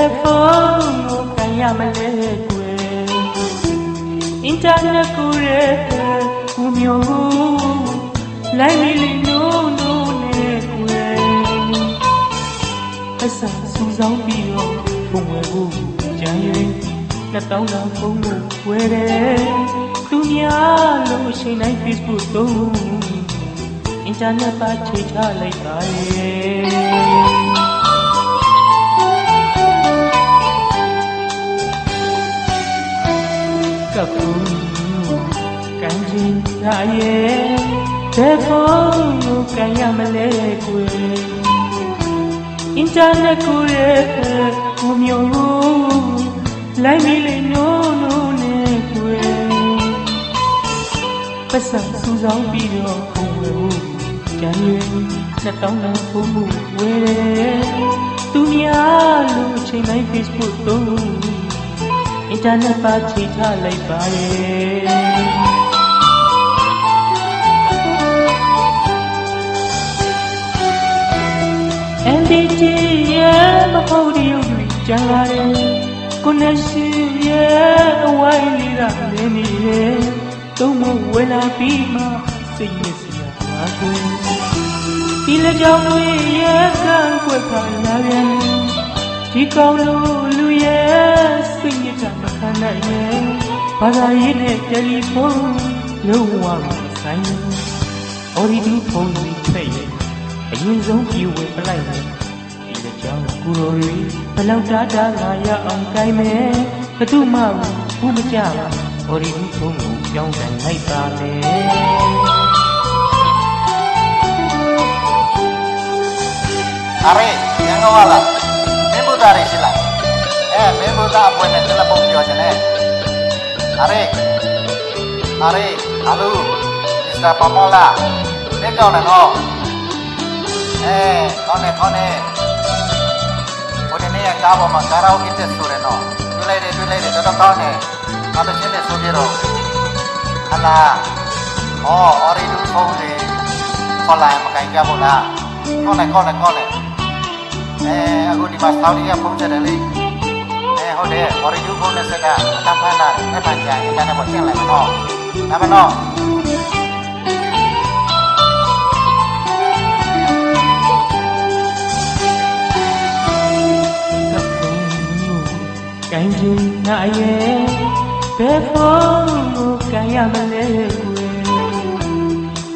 ယ်ဖုန်းကိုကန်ရမလဲကွယ်အင်တာနက်ကိုရဲ့ကူမျိုးလိုက်မီလီနိုးနိုးနဲ့ကွယ်အဆန်စူဆောင်းပြီးတော့ဘုံဝဲဖို့ကြံရင်နှစ်တောင်းလာဖုန်းကိုဝယ်တယ်သူများလို့အချိန်တိုင်း Facebook သုံးအင်တာနက်ပါချိန်ချလိုက်ပါရဲ့ ရရဲ့ဘယ်ဖုန်းကိုကန်ရမလဲကွယ်အင်တာနက်ကိုရဲ့ကိုမျိုးလိုက်မီလေးနိုးနိုးနဲ့ကွယ်ပတ်စံစူဆောင်းပြီးတော့ဘုံဝဲဖို့ကြံရွယ်နှစ်တောင်းလောက်ဘုံမှုဝဲတယ်သူများလို့အချိန်တိုင်း Facebook သုံးအင်တာနက်ပါချိန်ချလိုက်ပါရဲ့ MDT ရဲ့မဟုတ်တဲ့ရုပ်တွေကြံလာတယ်ကိုနဲ့ရှိရဲ့အဝိုင်းလေးကလည်းနေရဲ့သုံးမဝယ်လာပြီးမှစိတ်နဲ့စရာပါကိုဒီလက်ကြောင့်တွေရဲ့ကံကွက်ခါလာပြန်ဒီကောင်းလို့လူရဲ့စိတ်ညစ်တာမခံနိုင်ရဲ့ဘာသာရေးနဲ့တယ်လီဖုန်းလုံးဝမဆိုင်ဘူးအော်ဒီဒီဖုန်းကြီးဖက်ရဲ့ အရင်ဆုံးပြေဝယ်ပလိုက်တယ်ဒီလက်ကြောင့်ကိုရိုရီဘလောက်တားတားလာရအောင်ကိုင်းမယ်ဘသူမှဘူးမကြပါအော်ဒီဒီဖုန်းကိုကြောင်းတိုင်လိုက်ပါလေအရေရန်ကုန်ကလားမင်းဘုရားရရှိလားအဲမင်းဘုရားအပွဲနဲ့တယ်လီဖုန်းပြောချင်တယ်အရေအရေဟယ်လိုမစ္စတာပမောလာမင်းကောင်းတယ်နော်အဲ ကောင်းတယ်ကောင်းတယ်ဘယ်နေ့ကကားပေါ်မှာကာရာအိုကေတက်ဆိုရနော်တွေ့လိုက်တယ်တွေ့လိုက်တယ်တော်တော်ကောင်းတယ်ကားတစ်ချင်းနဲ့ဆိုပြတော့ဟလာအော်အော်ရီဒူဖုန်းလေးခေါ်လိုက်မကင်ကြဘူးလားခေါ်လိုက်ခေါ်လိုက်ခေါ်လိုက်အဲအခုဒီမှာစောင်းကြီးကဖုန်းဆက်တယ်လေအဲဟုတ်တယ်ဝရီယူဖုန်းနဲ့ဆက်တာအတန်းဖမ်းတာနဲ့ပန်ကြိုင်အတန်းနဲ့ပေါ်ကျင်းလိုက်မနော်ဒါမနော် ကိုင်းချင်နိုင်ရဲ့ဘယ်ဖုန်းကိုကန်ရမလဲကွယ်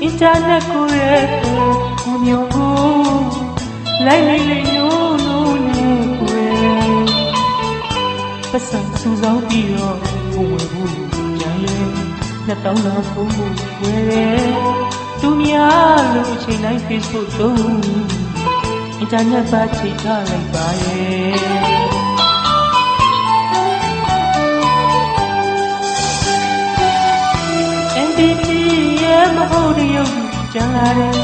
အင်တာနက်ကိုရဲ့ကိုမျိုးကိုလိုက်နေလေနိုးနိုးနေကွယ်ပတ်စံစူဆောင်းပြီးတော့ဘုံဝယ်ဖို့ကြံရဲ့နှစ်တောင်းလောက်ဘုံဖို့ဝယ်တယ်သူများလို့အချိန်တိုင်း Facebook သုံးအင်တာနက်ပါချိန်ချလိုက်ပါရဲ့ MDT ရဲ့မဟုတ်တဲ့ရုပ်ကြံလာတယ်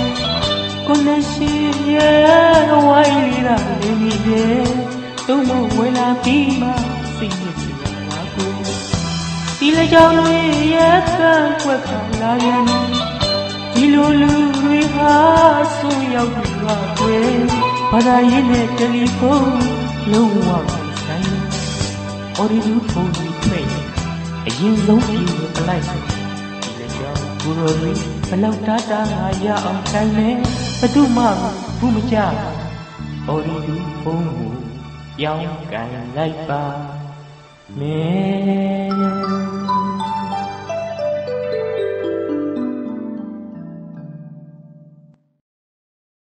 ကိုနဲ့ရှိရဲ့အဝိုင်းလေးကလည်းနေတယ်သုံးမဝင်လာပြီးမှစိတ်ညစ်စရာပါကိုဒီလေကြောင့်တွေရဲ့ကံကွက်ခါလာရင်ဒီလိုလူတွေဟာဆိုးရောက်ပြီပါကွယ်ဘာသာရေးနဲ့တယ်လီဖုန်းလုံးဝမဆိုင်ဘူးအော်ဒီလူဖုန်းကြီးဖိတ်အရင်ဆုံးပြေပလိုက်ဆိုဒီလေ ကြောင့်ကိုရိုရီဘလောက်တားတာငါရအောင်တိုင်းမယ်ဘသူမှဘူးမကြအော်ဒီဒီဖုန်းကိုပြောင်းကန်လိုက်ပါမဲ